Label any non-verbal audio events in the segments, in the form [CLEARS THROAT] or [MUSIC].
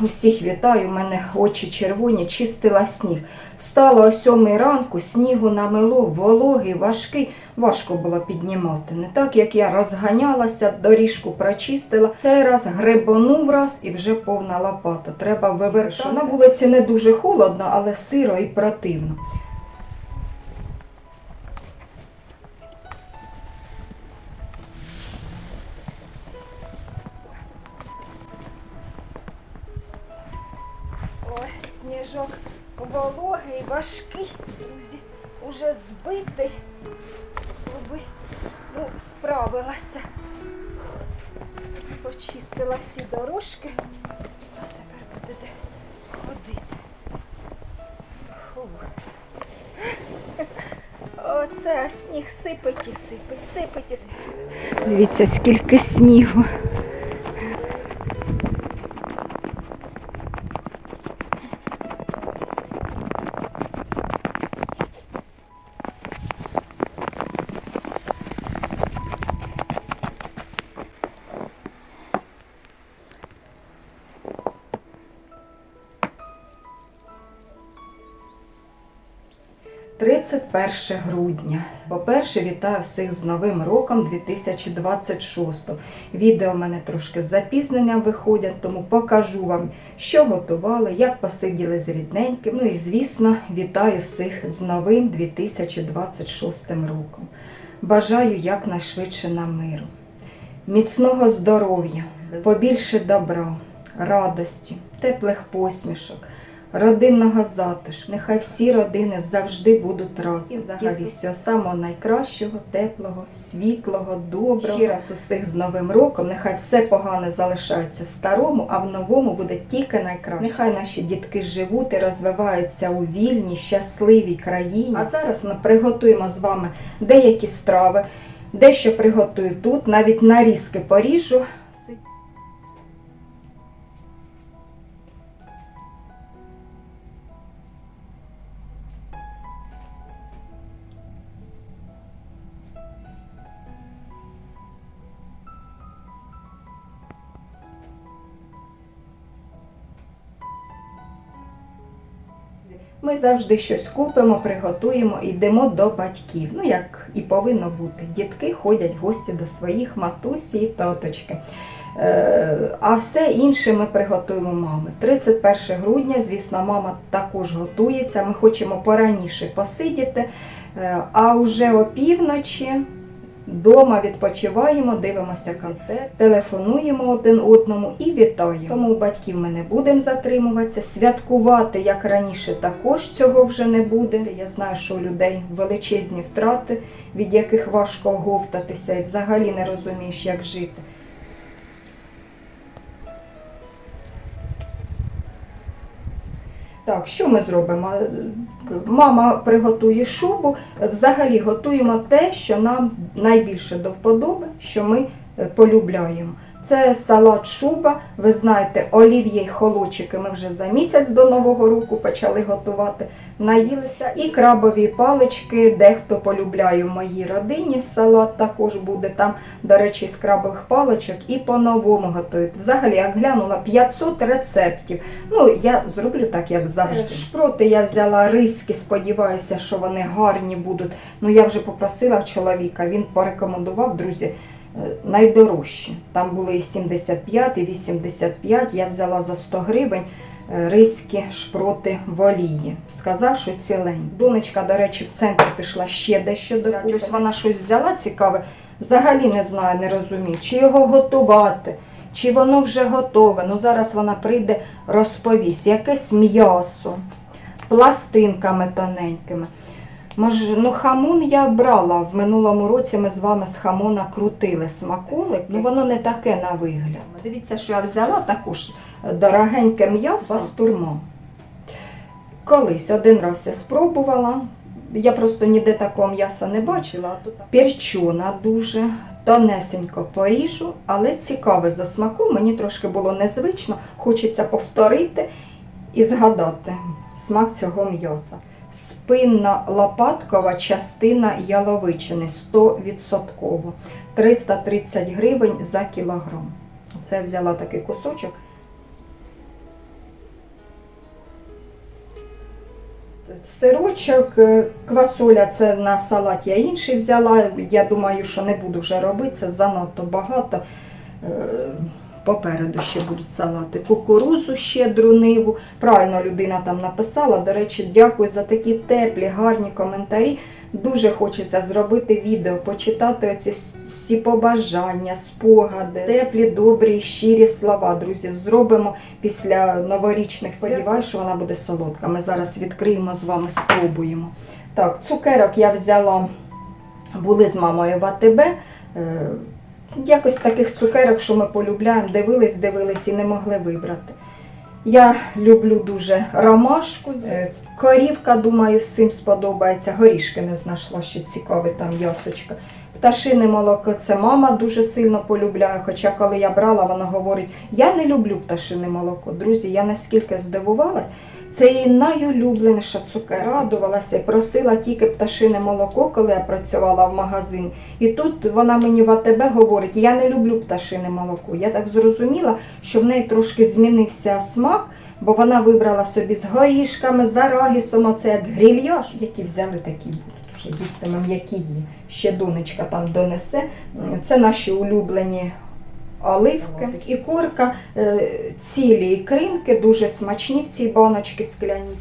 усіх вітаю. У мене очі червоні, чистила сніг. Встала о сьомій ранку, снігу намило, вологий, важкий. Важко було піднімати. Не так, як я розганялася, доріжку прочистила. Цей раз гребонув раз і вже повна лопата. Треба вивертати. На вулиці не дуже холодно, але сиро і противно. Сніжок вологий, важкий, друзі, уже збитий. Спроби, ну, справилася. Почистила всі дорожки, а тепер будете ходити. Фу. Оце сніг сипить і сипить, сипить і сипить. Дивіться, скільки снігу. «31 грудня. По-перше, вітаю всіх з Новим роком 2026. Відео в мене трошки з запізненням виходять, тому покажу вам, що готували, як посиділи з рідненьким. Ну і, звісно, вітаю всіх з новим 2026 роком. Бажаю якнайшвидше на миру, міцного здоров'я, побільше добра, радості, теплих посмішок родинного затишку. Нехай всі родини завжди будуть разом. І взагалі всього самого найкращого, теплого, світлого, доброго. Ще раз усіх з Новим роком. Нехай все погане залишається в старому, а в новому буде тільки найкраще. Нехай наші дітки живуть і розвиваються у вільній, щасливій країні. А зараз ми приготуємо з вами деякі страви. Дещо приготую тут, навіть нарізки поріжу. Ми завжди щось купимо, приготуємо і йдемо до батьків. Ну, як і повинно бути. Дітки ходять в гості до своїх матусі і таточки. Е, А все інше ми приготуємо мами. 31 грудня, звісно, мама також готується. Ми хочемо пораніше посидіти, Е, а вже опівночі Дома відпочиваємо, дивимося концерт, телефонуємо один одному і вітаємо. Тому батьків ми не будемо затримуватися. Святкувати, як раніше, також цього вже не буде. Я знаю, що у людей величезні втрати, від яких важко оговтатися і взагалі не розумієш, як жити. Так, що ми зробимо? Мама приготує шубу. Взагалі готуємо те, що нам найбільше до вподоби, що ми е, полюбляємо. Це салат шуба. Ви знаєте, олів'є й холодчики ми вже за місяць до Нового року почали готувати. Наїлися. І крабові палички, дехто полюбляє в моїй родині. Салат також буде там, до речі, з крабових паличок і по-новому готують. Взагалі, як глянула 500 рецептів. Ну, я зроблю так, як завжди. Шпроти я взяла риски, сподіваюся, що вони гарні будуть. Ну, я вже попросила чоловіка, він порекомендував, друзі. Найдорожчі. Там були і 75, і 85. Я взяла за 100 гривень е, риські шпроти в олії. Сказав, що цілень. Донечка, до речі, в центр пішла ще дещо докупити. Ось вона щось взяла цікаве. Взагалі не знаю, не розумію, чи його готувати, чи воно вже готове. Ну зараз вона прийде, розповість. Якесь м'ясо, пластинками тоненькими. Може, ну хамон я брала. В минулому році ми з вами з хамона крутили смаколик. Ну воно не таке на вигляд. Дивіться, що я взяла також дорогеньке м'ясо бастурма. Колись один раз я спробувала. Я просто ніде такого м'яса не бачила. Перчона дуже. Тонесенько поріжу, але цікаве за смаку. Мені трошки було незвично. Хочеться повторити і згадати смак цього м'яса спинна лопаткова частина яловичини 100%. 330 гривень за кілограм. Це я взяла такий кусочок. Сирочок, е, квасоля це на салат я інший взяла. Я думаю, що не буду вже робити, це занадто багато. Е, Е, Попереду ще будуть салати. Кукурузу щедру ниву. Правильно людина там написала. До речі, дякую за такі теплі, гарні коментарі. Дуже хочеться зробити відео, почитати оці всі побажання, спогади, теплі, добрі, щирі слова. Друзі, зробимо після новорічних. Сподіваюся, що вона буде солодка. Ми зараз відкриємо з вами, спробуємо. Так, цукерок я взяла, були з мамою в АТБ. Якось таких цукерок, що ми полюбляємо, дивились, дивились і не могли вибрати. Я люблю дуже ромашку. Е, Корівка, думаю, всім сподобається. Горішки не знайшла, ще цікаве там ясочка. Пташине молоко це мама дуже сильно полюбляє. Хоча коли я брала, вона говорить: я не люблю пташине молоко. Друзі, я наскільки здивувалась. Це її найулюбленіша цукер. Радувалася просила тільки пташине молоко, коли я працювала в магазині. І тут вона мені в АТБ говорить, я не люблю пташине молоко. Я так зрозуміла, що в неї трошки змінився смак, бо вона вибрала собі з горішками, з арагісом, оце як грильяж, які взяли такі будуть. Вже які є. Ще донечка там донесе. Це наші улюблені оливки. І корка е, цілі ікринки, дуже смачні в цій баночці скляні.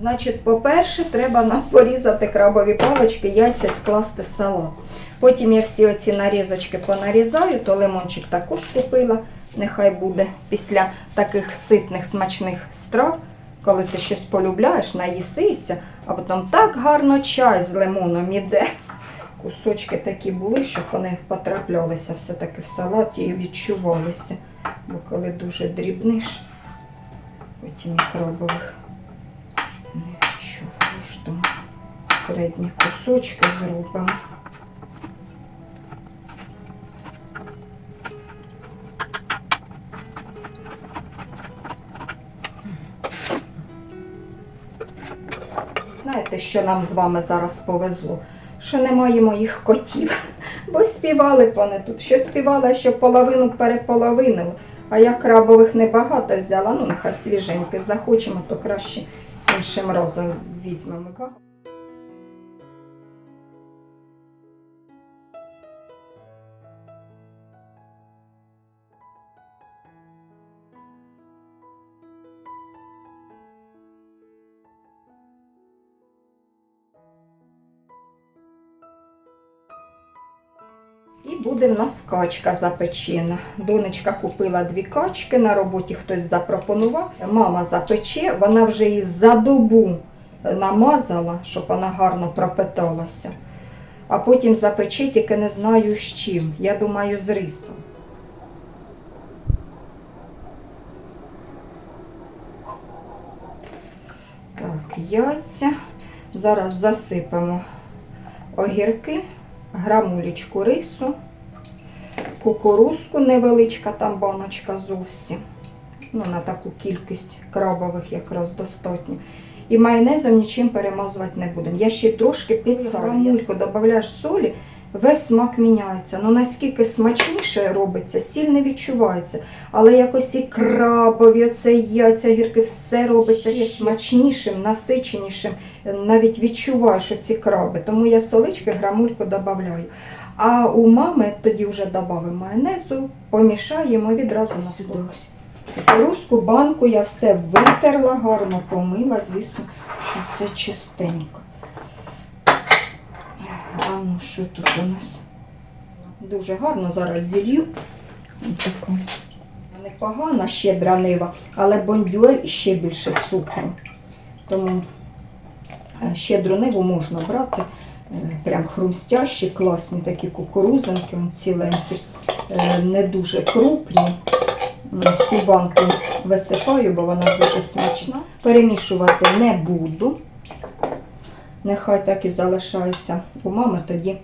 Значить, по-перше, треба нам порізати крабові палички, яйця скласти в салат. Потім я всі оці нарізочки понарізаю, то лимончик також купила. Нехай буде після таких ситних смачних страв, коли ти щось полюбляєш, наїсися, а потім так гарно чай з лимоном іде. Кусочки такі були, щоб вони потраплялися все-таки в салаті і відчувалися. Бо коли дуже дрібниш, потім і крабових не відчуваєш, тому середні кусочки зробимо. Що нам з вами зараз повезло? Що немає моїх котів, [LAUGHS] бо співали вони тут. Що співали, що половину переполовинили. А я крабових небагато взяла, ну нехай свіженьких захочемо, то краще іншим разом візьмемо. Буде в нас качка запечена. Донечка купила дві качки, на роботі хтось запропонував. Мама запече, вона вже її за добу намазала, щоб вона гарно пропиталася. А потім запече, тільки не знаю з чим. Я думаю, з рисом. Так, яйця. Зараз засипемо огірки грамулечку рису, кукурузку невеличка, там баночка зовсім. Ну, на таку кількість крабових якраз достатньо. І майонезом нічим перемазувати не будемо. Я ще трошки підсолю. Грамульку додаєш солі, весь смак міняється. Ну наскільки смачніше робиться, сіль не відчувається. Але якось і крабові, оце яйця, гірки, все робиться ще смачнішим, насиченішим. Навіть відчуваю, що ці краби. Тому я солички грамульку додаю. А у мами тоді вже додамо майонезу, помішаємо відразу на сюди. Руску банку я все витерла, гарно помила, звісно, що все чистенько. А ну що тут у нас? Дуже гарно зараз зілью. Така непогана щедра нива, але бондюель ще більше цукру. Тому е, щедру ниву можна брати. Прям хрустящі, класні такі кукурузинки, он ціленькі, е, не дуже крупні. Всю банку висипаю, бо вона дуже смачна. Перемішувати не буду. Нехай так і залишається. У мами тоді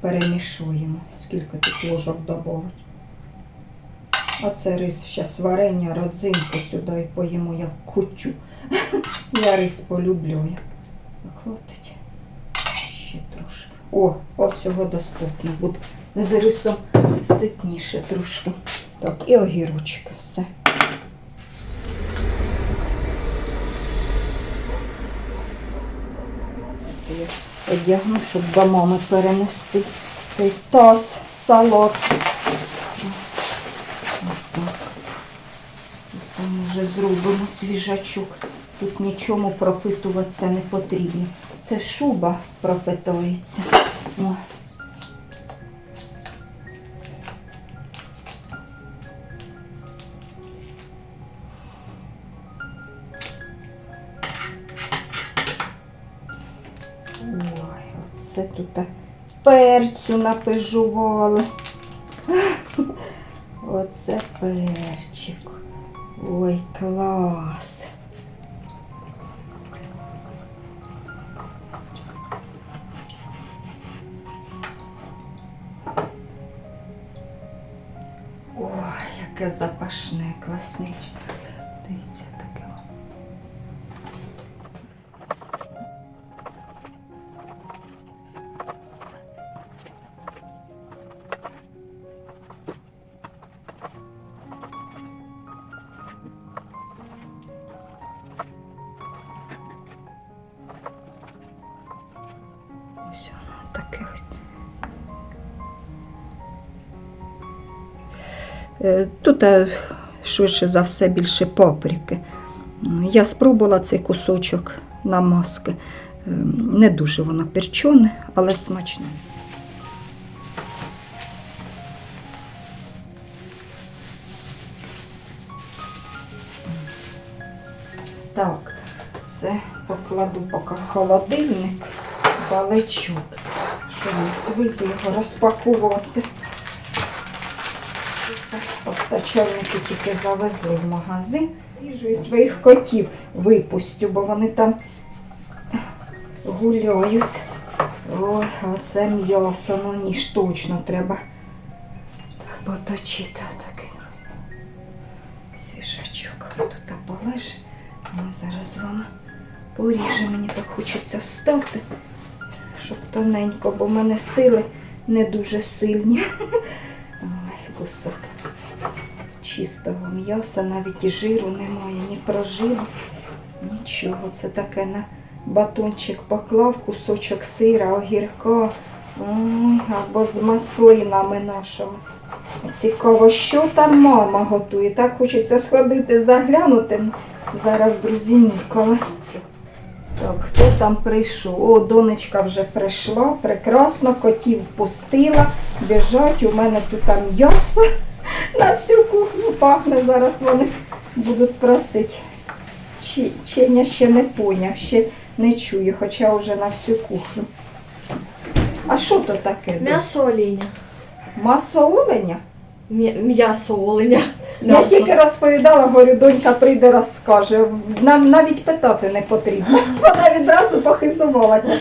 перемішуємо. Скільки тут ложок додати. А це рис зараз варення, родзинку сюди і поїмо як кутю. [LAUGHS] Я рис полюблю. Хватить. О, оцього достатньо буде. З рисом ситніше трошки. Так, і огірочки все. Я одягну, щоб до мами перенести цей таз, салат. Отак. Там вже зробимо свіжачок. Тут нічому пропитуватися не потрібно. Це шуба пропитується. Ой, оце тут перцю напижували. [LAUGHS] Оце перчик. Ой, клас. Яке запашне, класнюче. Дивіться, Е, Тут е, швидше за все більше паприки. Я спробувала цей кусочок намазки. Ем, Не дуже воно перчоне, але смачне. Так, це покладу поки в холодильник, балечу. Що в нас вийде його розпакувати. Постачальники тільки завезли в магазин. І своїх котів випустю, бо вони там гуляють. Ой, а це м'ясо, ну ніж точно треба поточити. Отакий, друзі. Свіжачок. Тут полеже. Ми зараз з вами поріжемо. Мені так хочеться встати, щоб тоненько, бо в мене сили не дуже сильні. [LAUGHS] Ой, кусок чистого м'яса, навіть і жиру немає, ні прожилу, нічого. Це таке на батончик поклав, кусочок сира, огірка, або з маслинами нашими. Цікаво, що там мама готує. Так хочеться сходити, заглянути. Зараз, друзі, ніколи. Так, хто там прийшов? О, донечка вже прийшла, прекрасно, котів пустила, біжать, у мене тут там м'ясо на всю кухню пахне. Зараз вони будуть просити. Чи, Чиня ще не поняв, ще не чую, хоча вже на всю кухню. А що то таке? М'ясо оленя. Масо оленя? М'я- М'ясо оленя. Я М'ясо. тільки розповідала, говорю, донька прийде, розкаже. Нам навіть питати не потрібно. [LAUGHS] Вона відразу похизувалася.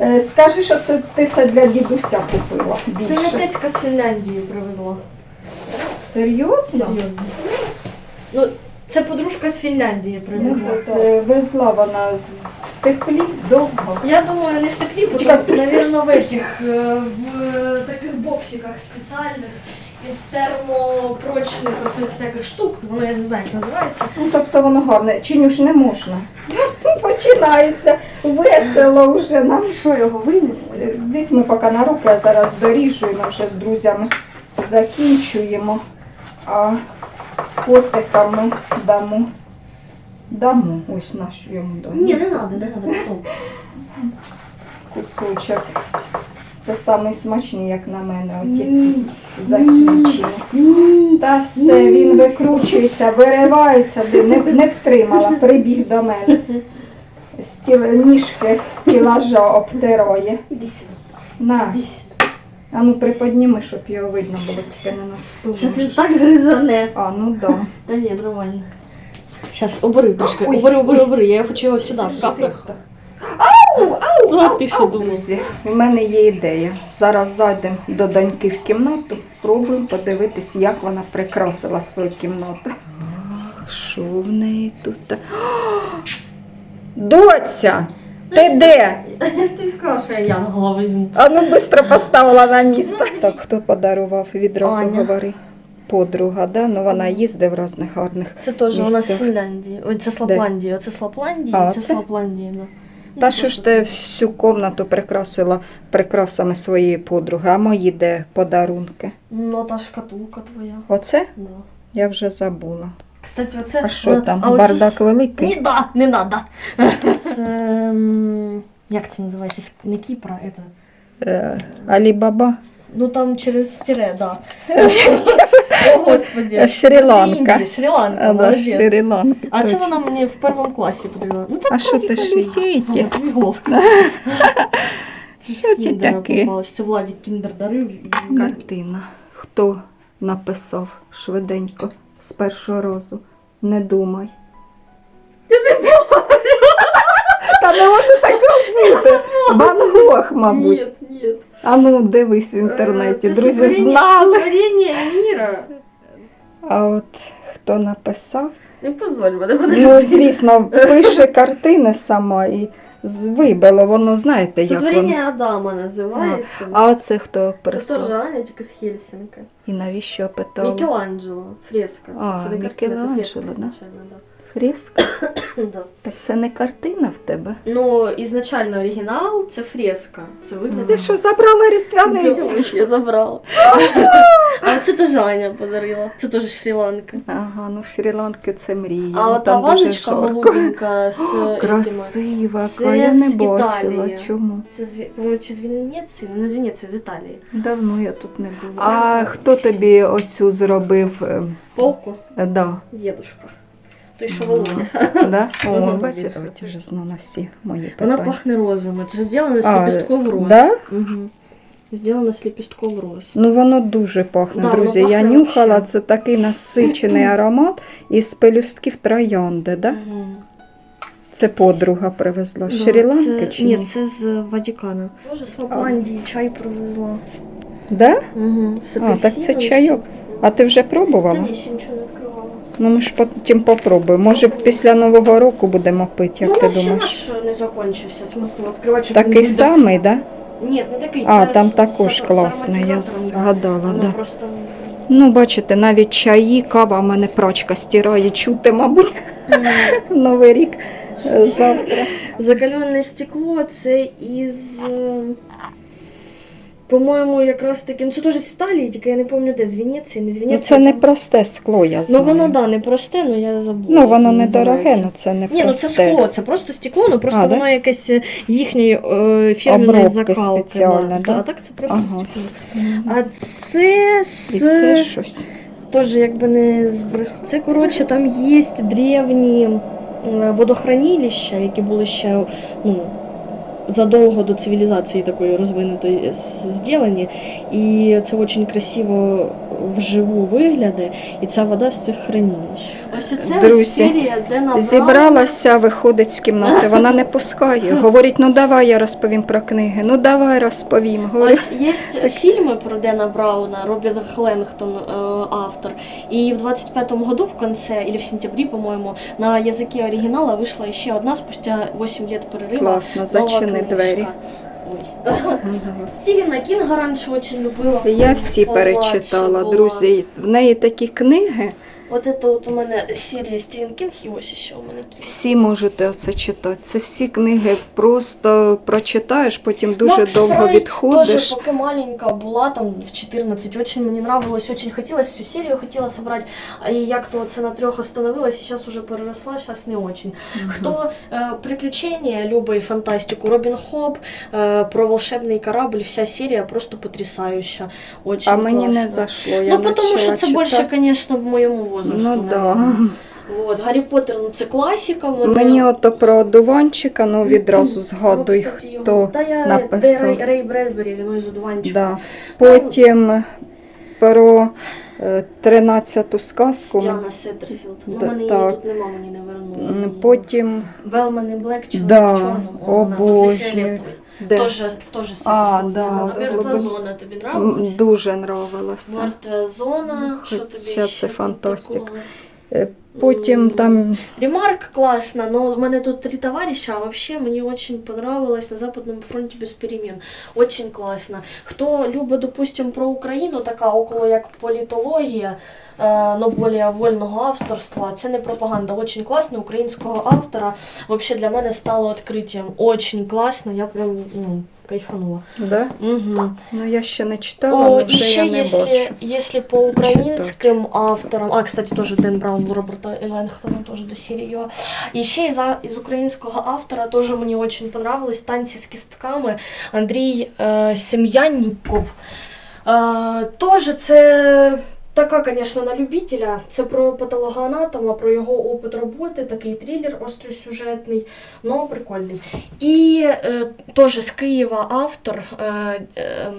Е, Скажи, що це ти це для дідуся купила Це більше. з Фінляндії привезла. Серйозно? Серйозно. Ну, це подружка з Фінляндії привезла. Е, Везла вона в теплі довго. Я думаю, не в теплі, Чекай, потім, пусть- наверное, в этих, е, в таких боксиках спеціальних із термопрочних оцих всяких штук. Воно я не знаю, як називається. Ну, тобто воно гарне. Чиню ж не можна. [LAUGHS] Починається весело вже нам. Що його винести? Е, Візьми поки на руки, я зараз доріжу і ми вже з друзями закінчуємо. А котикам ми дамо. Дамо. Ось наш йому дамо. Ні, не треба, не треба потім. Кусочок. Це самий смачний, як на мене, оті закінчені. Та все, він викручується, виривається, не, не втримала, прибіг до мене. Стіл, ніжки стілажа обтирає. На, а ну приподніми, щоб його видно було тільки не над столом. Зараз він так гризане. А, ну да. Та ні, нормально. Зараз, обери трошки, Ой, обери, обери, обери, я хочу його сюди вкапати. Просто. Ау, ау, Ну, а ти що думав? друзі, У мене є ідея. Зараз зайдемо до доньки в кімнату, спробуємо подивитись, як вона прикрасила свою кімнату. Ах, Що в неї тут? Доця! Ти де? Я [LAUGHS] ж тобі сказала, що я Янгола візьму. А ну швидко поставила на місце. Так, хто подарував, відразу Аня. говори. Подруга, да? Ну вона їздить в різних гарних. Це теж у нас з Фінляндії. Ой, це з Лапландії. Оце з Лапландії, А, це з? Лапландії, да. Ну, Та це що ж просто- ти всю комнату прикрасила прикрасами своєї подруги, а мої де подарунки? Ну, та шкатулка твоя. Оце Да. я вже забула. Кстати, оце... А що там? оце Бардак з- великий? Ні, да, не надо. [LAUGHS] З, ем, як це називається? Не Кіпра, это... Е, Алібаба. Ну там через тире, да. [LAUGHS] О, господи. Е, Шрі-Ланка. Шрі-Ланка, А, молодець. Шрі-Ланка. А це вона мені в першому класі подарила. Ну там А що це? Головка. [LAUGHS] Це Що це таке? Це Владик Кіндер дарив. Картина. Хто написав швиденько з першого разу? Не думай. Я не Та не може такого бути. Ван Гог, мабуть. Ні, ні. А ну дивись в інтернеті. Це Друзі сотворення- знали. Сотворення міра. А от хто написав? Не позорь мене. Ну, звісно, пише картини сама і вибило, воно знаєте, як воно. Адама називається. А це хто Це прислав? Аня, тільки з Хельсінки. І навіщо питав? Мікеланджело, фреска. А, це, це Мікеланджело, фреска да? звичайно, да. Фреска? [COUGHS] да. Так це не картина в тебе. Ну, ізначально оригінал це фреска. Це виглядає. Ти що, забрала різдвяний? Я забрала. [GASPS] А це теж Аня подарила. Це теж Шрі-Ланка. Ага, ну в Шрі-Ланки це мрія. А ну, та вазочка голубенька з. [GASPS] Красива, Це я не бачила. Чому? Це з чи з Венеції? Ну, не з Венеції, з Італії. Давно я тут не була. А хто тобі оцю зробив? е, Полку е, Да. дедушка. Той, що Володя. [LAUGHS] Да? О, бачиш, ти вже знала всі мої Вона пахне розами. Це зроблено з А, лепестков роз. Да? Угу. Зроблено з лепестков роз. Ну воно дуже пахне, Да, воно друзі. Я пахне нюхала, вообще. це такий насичений [CLEARS THROAT] аромат із пелюстків троянди, да? Угу. Це подруга привезла. З Шрі-Ланки чи ні? Ні, це з Ватикана. Може, з Лапландії чай привезла. Да? Угу. А, так це чайок. А ти вже Та пробувала? ні, ще нічого не відкривала. Ну ми ж потім попробуємо. Може після Нового року будемо пити, як ну, у ти нас ще думаєш? наш не закінчився. Смисл відкривати, щоб Такий був самий, да? Ні, не такий. А, це там з- також з- класний, я ароматизатором, да. згадала, Воно да. просто... Ну, бачите, навіть чаї, кава, в мене прачка стирає, чути, мабуть, [LAUGHS] Новий рік е, завтра. Закаленне стекло це із. е, По-моєму, якраз таки. Ну це теж з Італії, тільки я не пам'ятаю, де з Венеції, не з Ну, Венеції. це не просте скло, я знаю. Ну воно да, не просте, ну я забула. Ну, воно недороге, називається. ну це не Ні, ну це скло, це просто стекло, ну просто А, да? воно якесь е, їхньої е, Обробки закалки. спеціальне, да? А так це просто Ага. стекло. А це з І це щось. теж якби не збрех. Це коротше, там є древні е, водохранилища, які були ще ну, задовго до цивілізації такої розвинутої с- зроблені. І це дуже красиво вживу виглядає, і ця вода з цих хранилищ. Ось це Друзі, серія, де набрали... Зібралася, виходить з кімнати, вона не пускає. [LAUGHS] Говорить, ну давай я розповім про книги, ну давай розповім. Говорю, Ось є фільми про Дена Брауна, Роберт Хленгтон, е, автор. І в 25-му году в конце, или в сентябре, по-моему, на языке оригинала вышла еще одна спустя 8 лет перерыва. класно, нова зачини книжка. двері. Ой. [LAUGHS] Стівена Кінга раніше дуже любила. Я всі перечитала, друзі. В неї такі книги, От це от у мене серія Стівен Кінг і ось ще у мене всі можете оце читати. Це всі книги просто прочитаєш, потім дуже Макс довго Фрай відходиш. Тоже, поки маленька була, там в 14, очень мені нравилось, очень хотілося, всю серію хотіла собрати, а і як то це на трьох остановилась, і зараз уже переросла, зараз не очень. Хто е, приключення, любить фантастику, Робін Хоп, е, про волшебний корабль, вся серія просто потрясающа. Очень А мені не класна. зашло. Я Ну, тому що це читати. більше, звісно, в моєму возрасту. Ну да. Вот. Гаррі Поттер, ну це класика. мене- Мені ото про одуванчика, ну відразу згадуй, Ну, кстати, його- хто Та я написав. де Рей, Рей Бредбері, він із одуванчиком. Да. Потім про е, тринадцяту сказку. Діана Сеттерфілд. Ну, Да, мене її так. тут нема, мені не вернули. М. Потім Белман і Блек, чоловік Да. в чорному. О, вона Боже. фіолетової. Де Тоже, тоже А, да. Мертва зона тобі М, нравилась? дуже нравилося. Мертва зона, що тобі Хоча ще це фантастик. такого? Е, Потім там Ремарк классно, но у меня тут три товарища, а вообще мне очень понравилось на Западном фронте без перемен. Очень классно. Хто любить, допустим, про Україну, така около як політологія, е, но більш вольного авторства, це не пропаганда. Очень класно українського автора. Вообще для мене стало відкриттям. Очень класно, я прям ну, кайфанула. да? Угу. ну я ще не читала, О, але вже еще я не если, бачу. если по украинским авторам, а, кстати, тоже Дэн Браун, Роберта Эллингтона тоже до серии. Еще из, а- из украинского автора тоже мне очень понравилось «Танці з кістками» Андрій э, Сем'янніков. Э, тоже це така, конечно, на любителя. Це про патологоанатома, про його опит роботи, такий трилер остросюжетний, но прикольний. І е, теж з Києва автор е, е,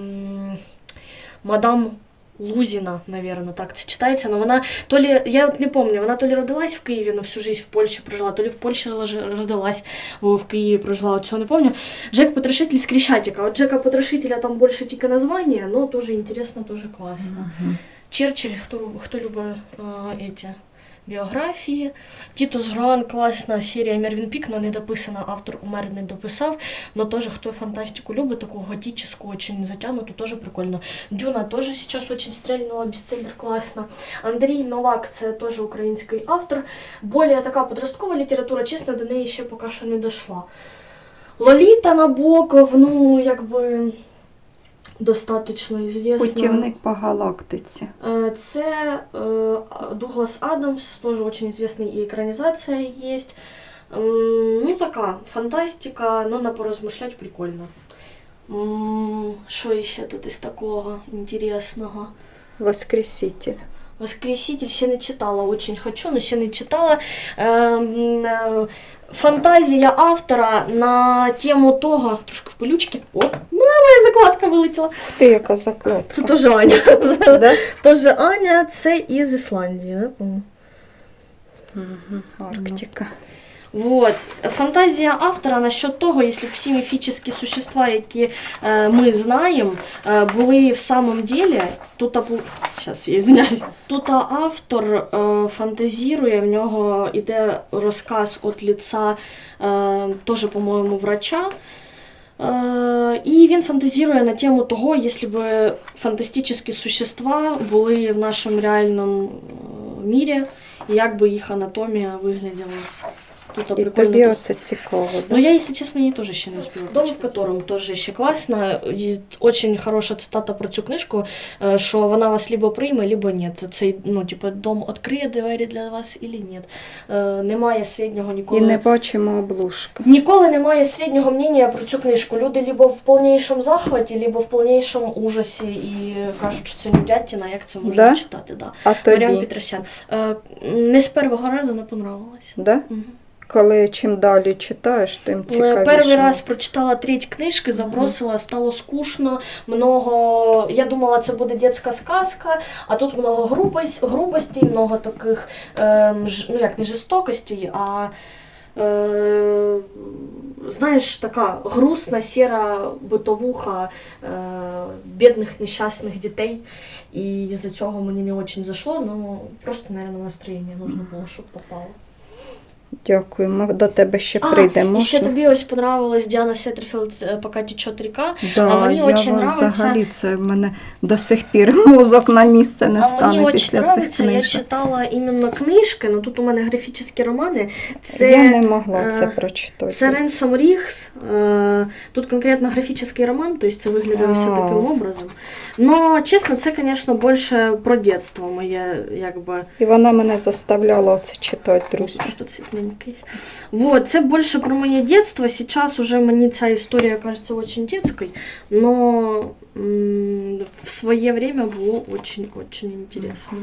мадам Лузіна, наверное, так це читається. Но вона то лі, я от не пам'ятаю, вона то лі родилась в Києві, но всю жизнь в Польщі прожила, то лі в Польщі родилась, в Києві прожила, от цього не пам'ятаю. Джек Потрошитель з Крещатика. От Джека Потрошителя там більше тільки названня, но тоже интересно, тоже класно. Мгм. Черчилль, хто, хто любить е, эти біографії. Тітус Гран, класна серія Мервін Пік, но не дописана, автор умер не дописав. Но теж хто фантастику любить, таку готическую, очень затянуту, тоже прикольно. Дюна тоже сейчас очень стрельнула, бестселлер классно. Андрій Новак, це теж український автор. Более така подросткова література, чесно, до неї ще поки що не дошла. Лоліта Набоков, ну, якби достаточно известна. Путівник по галактиці. Э, Це э, Дуглас Адамс, тоже очень известный, и экранизация есть. М, Ну, така фантастика, но на поразмышлять прикольно. М, Що ще тут із такого інтересного? Воскреситель. Воскреситель ще не читала, очень хочу, но ще не читала. Ем, е, Фантазія автора на тему того, трошки в пилючки. О, моя закладка вилетіла. Ти яка закладка? Це теж Аня. да? Тоже Аня, це із Ісландії, да? Арктика. Вот. Фантазія автора насчет того, якщо всі міфічні существа, які е, ми знаємо, е, були в самом деле, тут. Сейчас, я. Тут автор е, фантазірує, в нього іде розказ від лица е, теж, по-моєму, врача. Е, І він фантазірує на тему того, якщо б фантастичні существа були в нашому реальному е, мірі, як би їх анатомія виглядала. Тут І прикольно. тобі оце цікаво, Но да? я, если честно, її теж ще не успела. Дом, в котором тоже ще класно. І Очень хороша цитата про цю книжку, е, що вона вас либо прийме, либо ні. Цей, ну, типу, дом відкриє двері для вас, или ні. Е, Немає середнього І ніколи. не бачимо обложки. Ніколи немає середнього мнення про цю книжку. Люди либо в повнішому захваті, либо в повнішому ужасі і кажуть, що це нудятіна, як це можна Да? читати. Да. А Маріан тобі, Петросян. Е, Не з першого разу не понравилось. да? Мгм. Коли чим далі читаєш, тим Ну, цікавіше. Я перший раз прочитала треть книжки, забросила, стало скучно. Много. Я думала, це буде дитяча сказка, а тут много грубость, грубостей, много таких, ем, ж- ну як не жорстокостей, а е, знаєш, така грустна, сіра битовуха е, бідних нещасних дітей. І з-за цього мені не дуже зайшло, ну просто, мабуть, настроєння нужно було, щоб попало. Дякую, ми до тебе ще А, прийдемо. і ще Що? тобі ось понравилась Діана Сеттерфілд «Пока течет ріка». Да, А мені я очень нравиться- взагалі це в мене до сих пір [LAUGHS] мозок на місце не а стане дуже після цих подобається, я читала іменно книжки, ну тут у мене графічні романи. Це, Я не могла це е, прочитати. це Ренсом Рігс. Тут конкретно графічний роман, тобто це виглядає все таким образом. Но, чесно, це, звісно, більше про дитинство моє, якби. І вона мене заставляла це читати, друзі. Цветненькое. Вот, це більше про моє дитинство. Сейчас уже мені ця історія кажется очень детской, но в своє время було очень-очень интересно.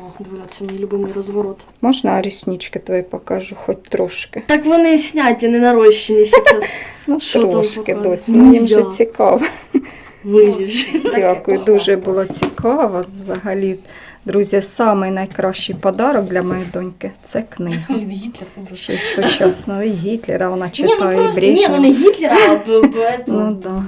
О, диви, це мій любимий розворот. Можна ріснички твої покажу, хоч трошки. Так вони сняті, не нарощені зараз. [LAUGHS] Ну, Що там трошки, показувати? доць. Ну, їм же цікаво. Виріж. Дякую, [LAUGHS] дуже було цікаво. Взагалі, друзі, самий найкращий подарок для моєї доньки це книга. Від Гітлера. Ще й сучасного і Гітлера вона Ні, ну читає і просто, ні, ну не Гітлера, а б- б- Ну да.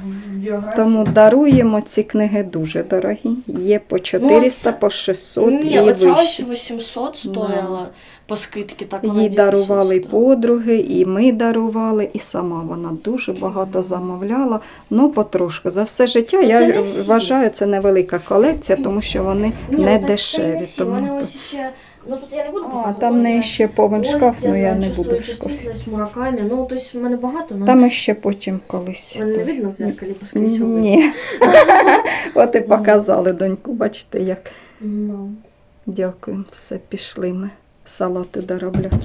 Тому даруємо ці книги дуже дорогі. Є по 400, це- по 600 Ні, і оця ось вище. 800 стояла по скидці, так Їй дарували і подруги, і ми дарували, і сама вона дуже багато замовляла. Ну, потрошку. За все життя Ну, це я вважаю, це невелика колекція, тому що вони Ні, не ну, так це дешеві. не всі. Тому... ось ще, ну тут я не буду А, там не ще повен шкаф, але ну я не чувствую буду в шкафі. чувствительність мураками. Ну, тобто в мене багато, але Там ми ще потім колись. мене не видно в зеркалі, поскрізь обидва. Ні. [LAUGHS] От і показали доньку, бачите, як. Ну. Дякуємо, все, пішли ми салати доробляти.